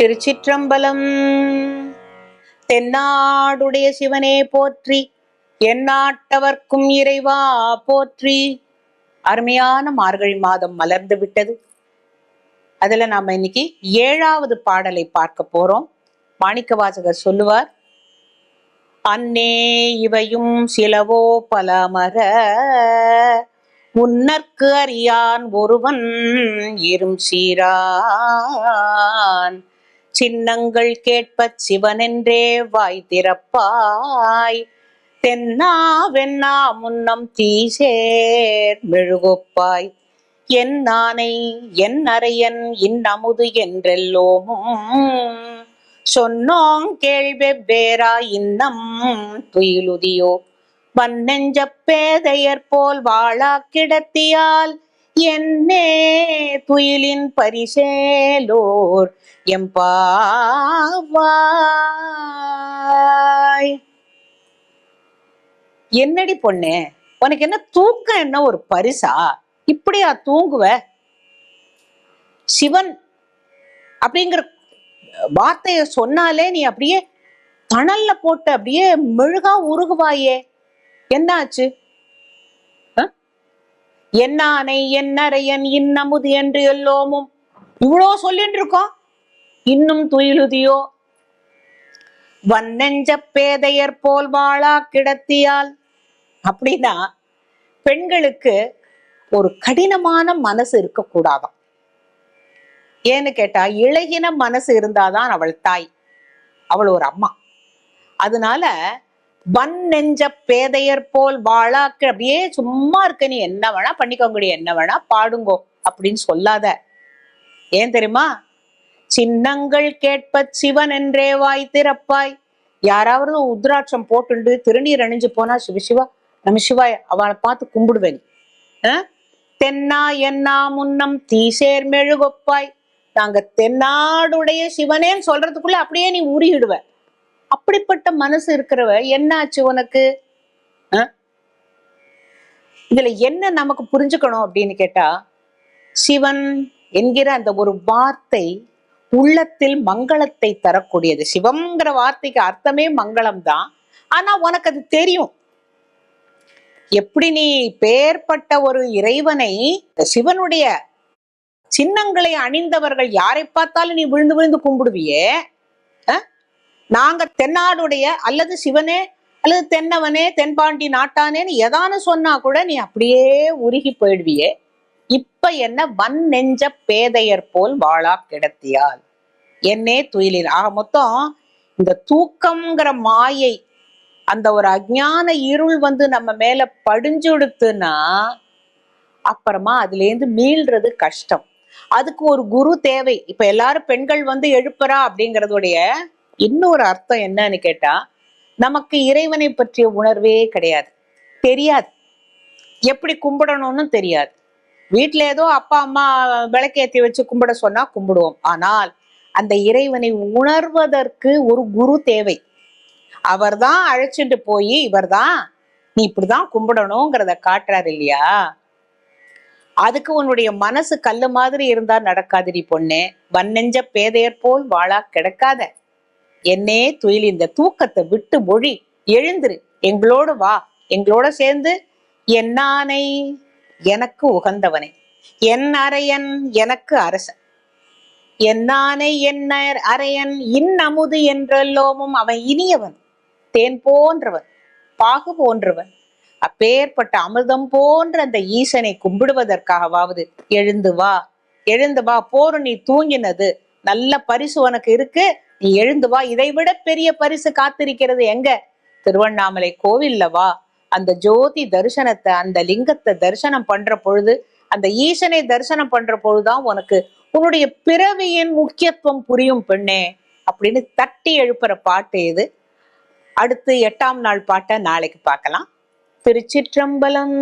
திருச்சிற்றம்பலம். தென்னாடுடைய சிவனே போற்றி எந்நாட்டவர்க்கும் இறைவா போற்றி. அருமையான மார்கழி மாதம் மலர்ந்து விட்டது. அதுல நாம இன்னைக்கு ஏழாவது பாடலை பார்க்க போறோம். மாணிக்கவாசகர் சொல்லுவார் அன்னே இவையும் சிலவோ பலமர உன்னற்கு அறியான் ஒருவன் இரும் சீரான். சின்னங்கள் கேட்ப சிவனென்றே வாய் திறப்பாய். தென்னா வெண்ணா முன்னம் தீசேர் மெழுகொப்பாய். என் நானை என் அறையன் இன்னமுது என்றெல்லோமும் சொன்னோங் கேள்வெவ்வேறா இன்னம் துயிலுதியோ. வன்னெஞ்ச பேதையர் போல் வாழா கிடத்தியால் என்னே துயிலின் பரிசேலோர் எம்பாவாய் என்னடி பொண்ணு? உனக்கு என்ன தூக்கம் என்ன ஒரு பரிசா? இப்படியா தூங்குவ? சிவன் அப்படிங்கிற வார்த்தைய சொன்னாலே நீ அப்படியே தணல்ல போட்டு அப்படியே மெழுகா உருகுவாயே. என்னாச்சு? என்னானை என்னறையன் இன்னமுது என்று எல்லோமும். இவ்வளோ சொல்லிட்டு இருக்கோம் இன்னும் துயிலுதியோ? வன்னெஞ்ச பேதையர் போல் வாழா கிடத்தியால். அப்படின்னா பெண்களுக்கு ஒரு கடினமான மனசு இருக்கக்கூடாதாம். ஏன்னு கேட்டா இழகின மனசு இருந்தாதான் அவள் தாய். அவள் ஒரு அம்மா. அதனால வன் நெஞ்ச பேதையர் போல் வாழாக்கு. அப்படியே சும்மா இருக்க. நீ என்ன வேணா பண்ணிக்கோங்கடி என்ன வேணா பாடுங்கோ அப்படின்னு சொல்லாத. ஏன் தெரியுமா? சின்னங்கள் கேட்ப சிவன் என்றே வாய் திறப்பாய். யாராவது உத்ராட்சம் போட்டுண்டு திருநீர் அணிஞ்சு போனா சிவசிவா நம்ம சிவாய் அவளை பார்த்து கும்பிடுவேன். தென்னா என்னா முன்னம் தீசேர் மெழுகொப்பாய். நாங்க தென்னாடுடைய சிவனேன்னு சொல்றதுக்குள்ள அப்படியே நீ உருகிடுவ அப்படிப்பட்ட மனசு இருக்கிறவ என்னாச்சு உனக்கு? இதுல என்ன நமக்கு புரிஞ்சுக்கணும் அப்படின்னு கேட்டா சிவன் என்கிற அந்த ஒரு வார்த்தை உள்ளத்தில் மங்களத்தை தரக்கூடியது சிவம்ங்கிற வார்த்தைக்கு அர்த்தமே மங்களம் தான் ஆனா உனக்கு அது தெரியும் எப்படி நீ பேர்பட்ட ஒரு இறைவனை சிவனுடைய சின்னங்களை அணிந்தவர்கள் யாரை பார்த்தாலும் நீ விழுந்து விழுந்து கும்பிடுவியே? நாங்க தென்னாடுடைய அல்லது சிவனே அல்லது தென்னவனே தென்பாண்டி நாட்டானேன்னு எதானு சொன்னா கூட நீ அப்படியே உருகி போயிடுவியே. இப்ப என்ன வன் நெஞ்ச பேதையர் போல் வாழா கிடத்தியால். என்னே துயிலில். ஆக மொத்தம் இந்த தூக்கம்ங்கிற மாயை அந்த ஒரு அஜான இருள் வந்து நம்ம மேல படிஞ்சுடுத்துன்னா அப்புறமா அதுலேருந்து மீள்றது கஷ்டம். அதுக்கு ஒரு குரு தேவை. இப்ப எல்லாரும் பெண்கள் வந்து எழுப்புறா அப்படிங்கறதுடைய இன்னொரு அர்த்தம் என்னன்னு கேட்டா நமக்கு இறைவனை பற்றிய உணர்வே கிடையாது. தெரியாது. எப்படி கும்பிடணும்னு தெரியாது. வீட்டில் ஏதோ அப்பா அம்மா விளக்கேத்தி வச்சு கும்பிட சொன்னா கும்பிடுவோம். ஆனால் அந்த இறைவனை உணர்வதற்கு ஒரு குரு தேவை. அவர்தான் அழைச்சிட்டு போய் இவர்தான் நீ இப்படிதான் கும்பிடணுங்கிறத காட்டுறாரு இல்லையா? அதுக்கு உன்னுடைய மனசு கல்லு மாதிரி இருந்தா நடக்காதுடி பொண்ணு. வன்னெஞ்ச பேதையர் போல் வாழா கிடக்காத. என்னே துயில் இந்த தூக்கத்தை விட்டு மொழி எழுந்துரு எங்களோடு வா எங்களோட சேர்ந்து என்னானை எனக்கு உகந்தவனே என் அரையன் எனக்கு அரசன். என்னானை என்ன அரையன் இன்னமுது என்றெல்லோமும் அவன் இனியவன் தேன் போன்றவன் பாகு போன்றவன். அப்பேற்பட்ட அமிர்தம் போன்ற அந்த ஈசனை கும்பிடுவதற்காகவாவது எழுந்து வா எழுந்து வா போரு நீ தூங்கினது நல்ல பரிசு உனக்கு இருக்கு நீ எழுந்து வா. இதை விட பெரிய பரிசு காத்திருக்கிறது எங்க? திருவண்ணாமலை கோவில்ல வா. அந்த ஜோதி தரிசனத்தை அந்த லிங்கத்தை தரிசனம் பண்ற பொழுது அந்த ஈசனை தரிசனம் பண்ற பொழுதுதான் உனக்கு உன்னுடைய பிறவியின் முக்கியத்துவம் புரியும் பெண்ணே அப்படின்னு தட்டி எழுப்புற பாட்டு இது. அடுத்து எட்டாம் நாள் பாட்டை நாளைக்கு பார்க்கலாம். திருச்சிற்றம்பலம்.